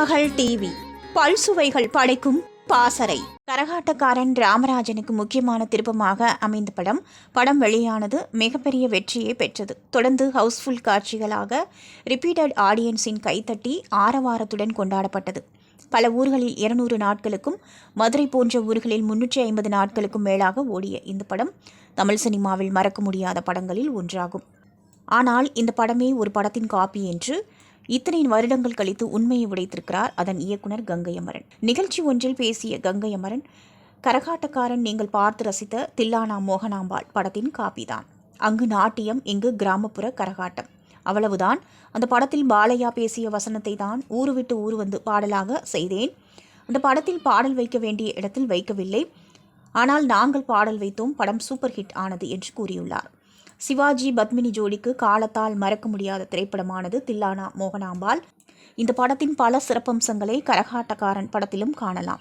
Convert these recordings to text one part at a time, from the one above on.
மகள் டிவி. பல்சுவைகள் படைக்கும் பாசறை. கரகாட்டக்காரன் ராமராஜனுக்கு முக்கியமான திருப்பமாக அமைந்த படம். படம் வெளியானது மிகப்பெரிய வெற்றியை பெற்றது. தொடர்ந்து ஹவுஸ்ஃபுல் காட்சிகளாக ரிப்பீட்டட் ஆடியன்ஸின் கைத்தட்டி ஆரவாரத்துடன் கொண்டாடப்பட்டது. பல ஊர்களில் இருநூறு நாட்களுக்கும் மதுரை போன்ற ஊர்களில் முன்னூற்றி ஐம்பது நாட்களுக்கும் மேலாக ஓடிய இந்த படம் தமிழ் சினிமாவில் மறக்க முடியாத படங்களில் ஒன்றாகும். ஆனால் இந்த படமே ஒரு படத்தின் காப்பி என்று இத்தனை வருடங்கள் கழித்து உண்மையை உடைத்திருக்கிறார் அதன் இயக்குனர் கங்கை அமரன் நிகழ்ச்சி ஒன்றில் பேசிய கங்கை அமரன் கரகாட்டக்காரன் நீங்கள் பார்த்து ரசித்த தில்லானா மோகனாம்பாள் படத்தின் காப்பிதான். அங்கு நாட்டியம் இங்கு கிராமப்புற கரகாட்டம். அவ்வளவுதான். அந்த படத்தில் பாலையா பேசிய வசனத்தை தான் ஊரு விட்டு ஊர் வந்து பாடலாக செய்தேன். அந்த படத்தில் பாடல் வைக்க வேண்டிய இடத்தில் வைக்கவில்லை. ஆனால் நாங்கள் பாடல் வைத்தோம் படம் சூப்பர் ஹிட் ஆனது என்று கூறியுள்ளார். சிவாஜி பத்மினி ஜோடிக்கு காலத்தால் மறக்க முடியாத திரைப்படமானது தில்லானா மோகனாம்பாள். இந்த படத்தின் பல சிறப்பம்சங்களை கரகாட்டக்காரன் படத்திலும் காணலாம்.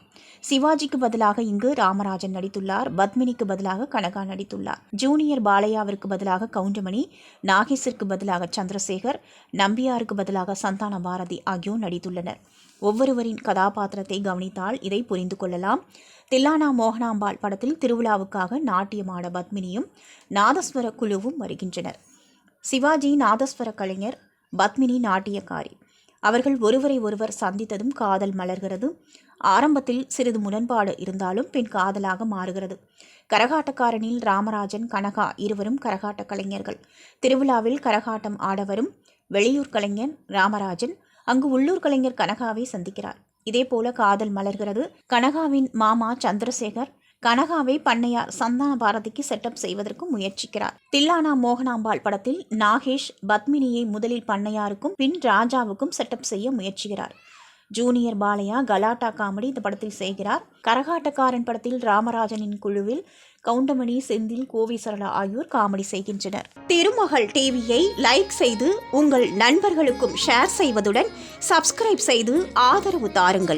சிவாஜிக்கு பதிலாக இங்கு ராமராஜன் நடித்துள்ளார். பத்மினிக்கு பதிலாக கனகா நடித்துள்ளார். ஜூனியர் பாலையாவிற்கு பதிலாக கவுண்டமணி நாகேஷிற்கு பதிலாக சந்திரசேகர் நம்பியாருக்கு பதிலாக சந்தான பாரதி ஆகியோர் நடித்துள்ளனர். ஒவ்வொருவரின் கதாபாத்திரத்தை கவனித்தால் இதை புரிந்து கொள்ளலாம். தில்லானா மோகனாம்பாள் படத்தில் திருவிழாவுக்காக நாட்டியமாட பத்மினியும் நாதஸ்வர குழுவும் வருகின்றனர். சிவாஜி நாதஸ்வர கலைஞர் பத்மினி நாட்டியக்காரி. அவர்கள் ஒருவரை ஒருவர் சந்தித்ததும் காதல் மலர்கிறது. ஆரம்பத்தில் சிறிது முரண்பாடு இருந்தாலும் பின் காதலாக மாறுகிறது. கரகாட்டக்காரனில் ராமராஜன் கனகா இருவரும் கரகாட்ட கலைஞர்கள். திருவிழாவில் கரகாட்டம் ஆடவரும் வெளியூர் கலைஞன் ராமராஜன் அங்கு உள்ளூர் கலைஞர் கனகாவை சந்திக்கிறார். இதேபோல காதல் மலர்கிறது. கனகாவின் மாமா சந்திரசேகர் கனகாவை பண்ணையார் சந்தான பாரதிக்கு செட்டப் செய்வதற்கு முயற்சிக்கிறார். தில்லானா மோகனாம்பாள் படத்தில் நாகேஷ் பத்மினியை முதலில் பண்ணையாருக்கும் பின் ராஜாவுக்கும் செட்டப் செய்ய முயற்சிக்கிறார். ஜூனியர் பாலையா கலாட்டா காமெடி இந்த படத்தில் செய்கிறார். கரகாட்டக்காரன் படத்தில் ராமராஜனின் குழுவில் கவுண்டமணி செந்தில் கோவி சரளா ஆகியோர் காமெடி செய்கின்றனர். திருமகள் டிவியை லைக் செய்து உங்கள் நண்பர்களுக்கும் ஷேர் செய்வதுடன் சப்ஸ்கிரைப் செய்து ஆதரவு தாருங்கள்.